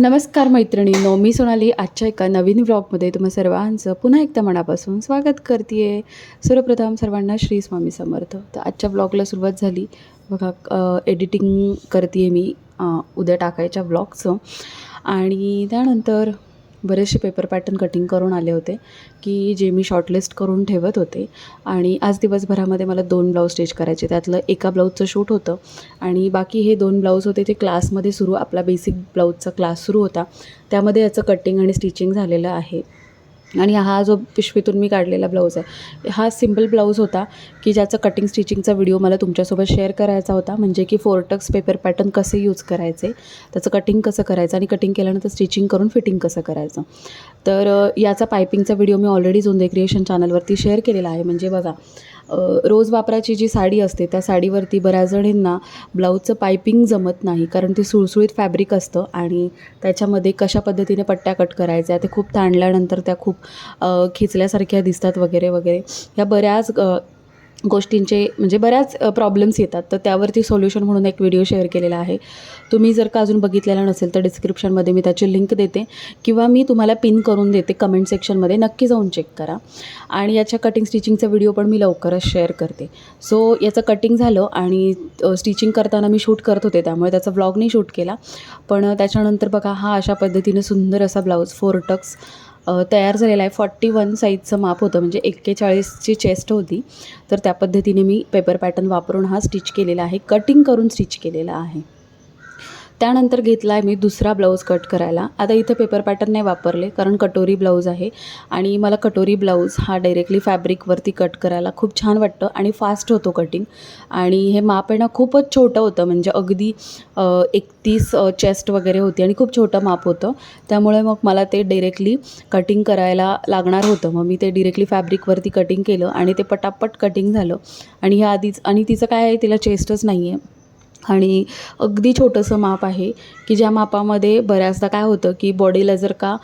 नमस्कार मैत्रिणींनो मी सोनाली. आजच्या एका नवीन ब्लॉगमध्ये तुम्हा सर्वांचं पुन्हा एकदा मनापासून स्वागत करते आहे सर्वप्रथम सर्वांना श्री स्वामी समर्थ. तर आजच्या ब्लॉगला सुरुवात झाली. बघा एडिटिंग करते आहे मी उद्या टाकायच्या ब्लॉगचं आणि त्यानंतर बरेचसे पेपर पॅटर्न कटिंग करून आले होते की जे मी शॉर्टलिस्ट करून ठेवत होते. आणि आज दिवसभरामध्ये मला दोन ब्लाऊज स्टिच करायचे. त्यातलं एका ब्लाऊजचं शूट होतं आणि बाकी हे दोन ब्लाऊज होते ते क्लासमध्ये सुरू आपला बेसिक ब्लाऊजचा क्लास सुरू होता. त्यामध्ये याचं कटिंग आणि स्टिचिंग झालेलं आहे. आणि हा जो पिशवीतून मी काढलेला ब्लाऊज आहे हा सिंपल ब्लाऊज होता की ज्याचं कटिंग स्टिचिंगचा व्हिडिओ मला तुमच्यासोबत शेअर करायचा होता. म्हणजे की फोरटक्स पेपर पॅटर्न कसे यूज करायचे त्याचं कटिंग कसं करायचं आणि कटिंग केल्यानंतर स्टिचिंग करून फिटिंग कसं करायचं. तर याचा पायपिंगचा व्हिडिओ मी ऑलरेडी जोंदे क्रिएशन चॅनलवरती शेअर केलेला आहे. म्हणजे बघा रोज वापराची जी साडी असते त्या साडीवरती बऱ्याच जणींना ब्लाऊजचं पायपिंग जमत नाही कारण ते सुळसुळीत फॅब्रिक असतं आणि त्याच्यामध्ये कशा पद्धतीने पट्ट्या कट करायच्या ते खूप ताणल्यानंतर त्या खूप खिचल्यासारख्या दिसतात वगैरे वगैरे. ह्या बऱ्याच गोष्टींचे म्हणजे बऱ्याच प्रॉब्लेम्स येतात. तर त्यावरती सोल्युशन म्हणून एक व्हिडिओ शेअर केलेला आहे. तुम्ही जर का अजून बघितलेला नसेल तर डिस्क्रिप्शनमध्ये मी त्याची लिंक देते. किंवा मी तुम्हाला पिन करून देते कमेंट सेक्शनमध्ये नक्की जाऊन चेक करा. आणि याच्या कटिंग स्टिचिंगचा व्हिडिओ पण मी लवकरच शेअर करते. सो याचं कटिंग झालं आणि स्टिचिंग करताना मी शूट करत होते. त्यामुळे त्याचा व्लॉग नाही शूट केला. पण त्याच्यानंतर बघा हा अशा पद्धतीने सुंदर असा ब्लाऊज फोर टक्स तयार झालेला आहे. फॉर्टी वन साईजचं माप होतं. म्हणजे एक्केचाळीसची चेस्ट होती. तर त्या पद्धतीने मी पेपर पॅटर्न वापरून हा स्टिच केलेला आहे. कटिंग करून स्टिच केलेला आहे. त्यानंतर घेतला आहे मी दुसरा ब्लाऊज कट करायला. आता इथं पेपर पॅटर्न नाही वापरले कारण कटोरी ब्लाऊज आहे. आणि मला कटोरी ब्लाऊज हा डायरेक्टली फॅब्रिकवरती कट करायला खूप छान वाटतं आणि फास्ट होतो कटिंग आणि हे माप आहे ना खूपच छोटं होतं. म्हणजे अगदी एकतीस चेस्ट वगैरे होती आणि खूप छोटं माप होतं. त्यामुळे मग मला ते डिरेक्टली कटिंग करायला लागणार होतं. मग मी ते डिरेक्टली फॅब्रिकवरती कटिंग केलं आणि ते पटापट कटिंग झालं. आणि ह्या आधीच आणि तिचं काय आहे तिला चेस्टच नाही आहे आणि अगदी छोटंसं माप आहे की ज्या मापामध्ये बऱ्याचदा काय होतं की बॉडीला जर का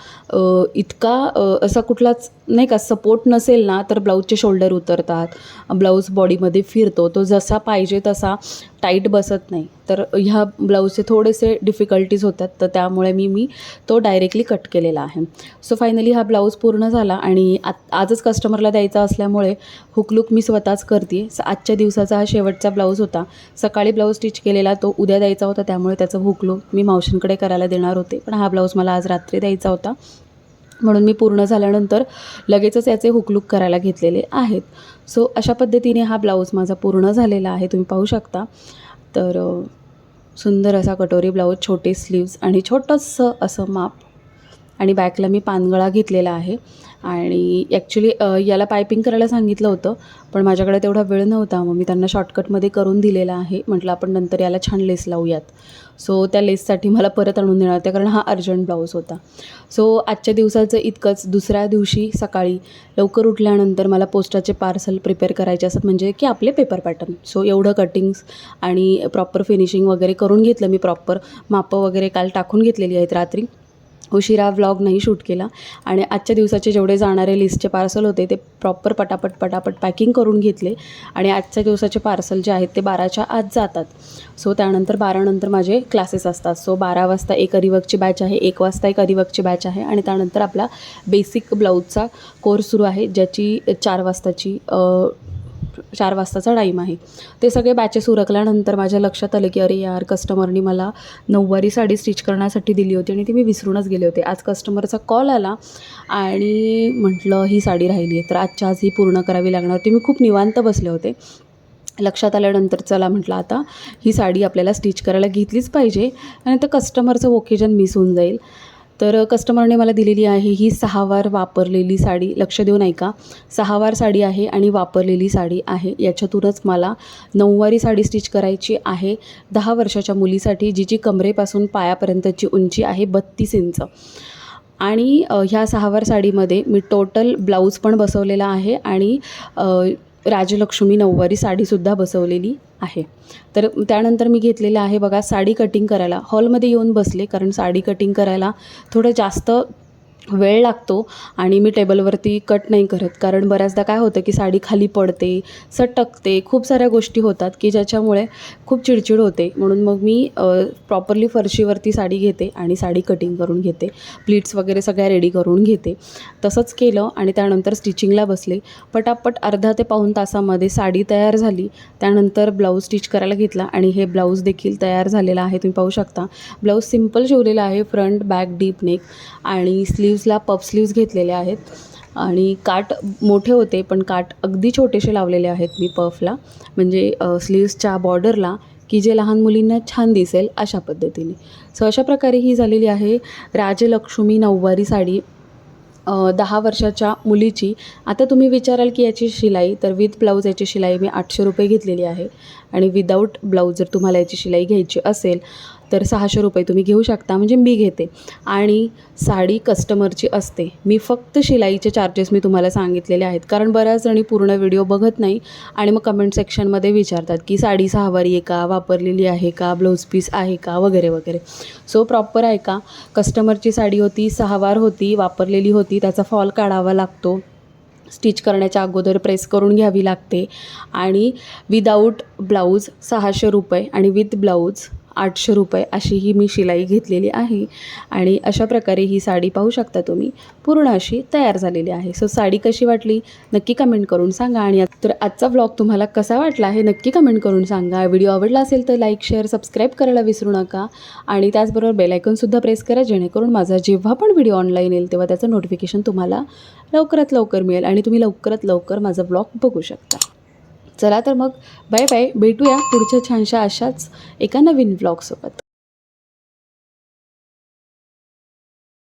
इतका असा कुठलाच नाही का सपोर्ट नसेल ना तर ब्लाऊजचे शोल्डर उतरतात. ब्लाऊज बॉडीमध्ये फिरतो. तो जसा पाहिजे तसा टाईट बसत नाही. तर ह्या ब्लाऊजचे थोडेसे डिफिकल्टीज होतात. तर त्यामुळे मी मी तो डायरेक्टली कट केलेला आहे. सो फायनली हा ब्लाऊज पूर्ण झाला आणि आ आजच कस्टमरला द्यायचा असल्यामुळे हुकलुक मी स्वतःच करते. आजच्या दिवसाचा हा शेवटचा ब्लाऊज होता. सकाळी ब्लाऊज स्टिच केलेला तो उद्या द्यायचा होता. त्यामुळे त्याचं हुकलुक मी मावशींकडे करायला देणार होते. पण हा ब्लाऊज मला आज रात्री द्यायचा होता. म्हणून मी पूर्ण झाल्यानंतर लगेचच याचे हुकलूक करायला घेतलेले आहेत. सो अशा पद्धतीने हा ब्लाऊज माझा पूर्ण झालेला आहे. तुम्ही पाहू शकता. तर सुंदर असा कटोरी ब्लाऊज छोटे स्लीव्ज आणि छोटंसं असं माप आणि बॅकला मी पानगळा घेतलेला आहे. आणि ॲक्च्युली याला पायपिंग करायला सांगितलं होतं पण माझ्याकडे तेवढा वेळ नव्हता. मग मी त्यांना शॉर्टकटमध्ये करून दिलेला आहे. म्हटलं आपण नंतर याला छान लेस लावूयात. सो त्या लेससाठी मला परत आणून देणार. होत्या कारण हा अर्जंट ब्लाऊज होता. सो आजच्या दिवसाचं इतकंच. दुसऱ्या दिवशी सकाळी लवकर उठल्यानंतर मला पोस्टाचे पार्सल प्रिपेअर करायचे असतात म्हणजे की आपले पेपर पॅटर्न सो एवढं कटिंग्स आणि प्रॉपर फिनिशिंग वगैरे करून घेतलं मी प्रॉपर मापं वगैरे काल टाकून घेतलेली आहेत रात्री. उशिरा व्लॉग नाही शूट केला. आणि आजच्या दिवसाचे जेवढे जाणारे लिस्टचे पार्सल होते ते प्रॉपर पटापट पटापट पॅकिंग करून घेतले. आणि आजच्या दिवसाचे पार्सल जे आहेत ते बाराच्या आत जातात. सो त्यानंतर बारानंतर माझे क्लासेस असतात. सो बारा वाजता एक अरिवर्कची बॅच आहे एक वाजता एक अरिवर्कची बॅच आहे. आणि त्यानंतर आपला बेसिक ब्लाऊजचा कोर्स सुरू आहे ज्याची चार वाजताची चार वाजताचा टाईम आहे. ते सगळे बॅचेस उरकल्यानंतर माझ्या लक्षात आलं की अरे यार कस्टमरनी मला नऊवारी साडी स्टिच करण्यासाठी दिली होती आणि ती मी विसरूनच गेले होते. आज कस्टमरचा कॉल आला आणि म्हटलं ही साडी राहिली आहे. तर आजच्या आज ही पूर्ण करावी लागणार. होती मी खूप निवांत बसले होते. लक्षात आल्यानंतर चला म्हटलं आता ही साडी आपल्याला स्टिच करायला घेतलीच पाहिजे आणि तर कस्टमरचं ओकेजन मिस होऊन जाईल. तर कस्टमरने मला दिलेली आहे ही सहावार वापरलेली साडी. लक्ष देऊन ऐका. सहावार साडी आहे आणि वापरलेली साडी आहे. याच्यातूनच मला नऊवारी साडी स्टिच करायची आहे. दहा वर्षाच्या मुलीसाठी जिची कमरेपासून पायापर्यंतची उंची आहे बत्तीस इंच. आणि ह्या सहावार साडीमध्ये मी टोटल ब्लाऊज पण बसवलेला आहे आणि राजलक्ष्मी नऊवारी साडीसुद्धा बसवलेली आहे. तर त्यानंतर मी घेतलेलं आहे बघा साडी कटिंग करायला. हॉलमध्ये येऊन बसले कारण साडी कटिंग करायला थोडं जास्त वेळ लागतो आणि मी टेबलवरती कट नाही करत. कारण बऱ्याचदा काय होतं की साडी खाली पडते सटकते खूप साऱ्या गोष्टी होतात की ज्याच्यामुळे खूप चिडचिड होते. म्हणून मग मी प्रॉपरली फरशीवरती साडी घेते आणि साडी कटिंग करून घेते. प्लीट्स वगैरे सगळ्या रेडी करून घेते. तसंच केलं आणि त्यानंतर स्टिचिंगला बसले. पटापट अर्धा ते पाऊण तासामध्ये साडी तयार झाली. त्यानंतर ब्लाऊज स्टिच करायला घेतला आणि हे ब्लाऊज देखील तयार झालेलं आहे. तुम्ही पाहू शकता. ब्लाऊज सिंपल शिवलेला आहे. फ्रंट बॅक डीप नेक आणि स्लीव्सला पफ स्लीव्स घेतलेले आहेत. आणि काट मोठे होते पण काट अगदी छोटेसे लावलेले आहेत मी पफला म्हणजे स्लीव्सच्या बॉर्डरला की जे लहान मुलींना छान दिसेल अशा पद्धतीने. सो अशा प्रकारे ही झालेली आहे. राजलक्ष्मी नऊवारी साडी दहा वर्षाच्या मुलीची. आता तुम्ही विचाराल की याची शिलाई तर विथ ब्लाऊज याची शिलाई मी आठशे रुपये घेतलेली आहे. आणि विदाऊट ब्लाऊज जर तुम्हाला याची शिलाई घ्यायची असेल तर सहाशे रुपये तुम्ही घेऊ शकता म्हणजे मी घेते. आणि साडी कस्टमरची असते. मी फक्त शिलाईचे चार्जेस मी तुम्हाला सांगितलेले आहेत. कारण बऱ्याच जणी पूर्ण व्हिडिओ बघत नाही आणि मग कमेंट सेक्शनमध्ये विचारतात की साडी सहावारी आहे का? वापरलेली आहे का? ब्लाऊज पीस आहे का? वगैरे वगैरे. सो प्रॉपर आहे का? कस्टमरची साडी होती सहावार होती वापरलेली होती त्याचा फॉल काढावा लागतो. स्टिच करण्याच्या अगोदर प्रेस करून घ्यावी लागते. आणि विदाऊट ब्लाऊज सहाशे रुपये आणि विथ ब्लाऊज आठशे रुपये अशी ही मी शिलाई घेतलेली आहे. आणि अशा प्रकारे ही साडी पाहू शकता तुम्ही. पूर्ण अशी तयार झालेली आहे. सो साडी कशी वाटली? नक्की कमेंट करून सांगा. आणि तर आजचा व्लॉग तुम्हाला कसा वाटला हे नक्की कमेंट करून सांगा. व्हिडिओ आवडला असेल तर लाईक शेअर सबस्क्राईब करायला विसरू नका. आणि त्याचबरोबर बेलायकनसुद्धा प्रेस करा जेणेकरून माझा जेव्हा पण व्हिडिओ ऑनलाईन येईल तेव्हा त्याचं नोटिफिकेशन तुम्हाला लवकरात लवकर मिळेल. आणि तुम्ही लवकरात लवकर माझा ब्लॉग बघू शकता. चला तर मग बाय बाय भेटूया पुढच्या छानशा अशाच एका नवीन ब्लॉगसोबत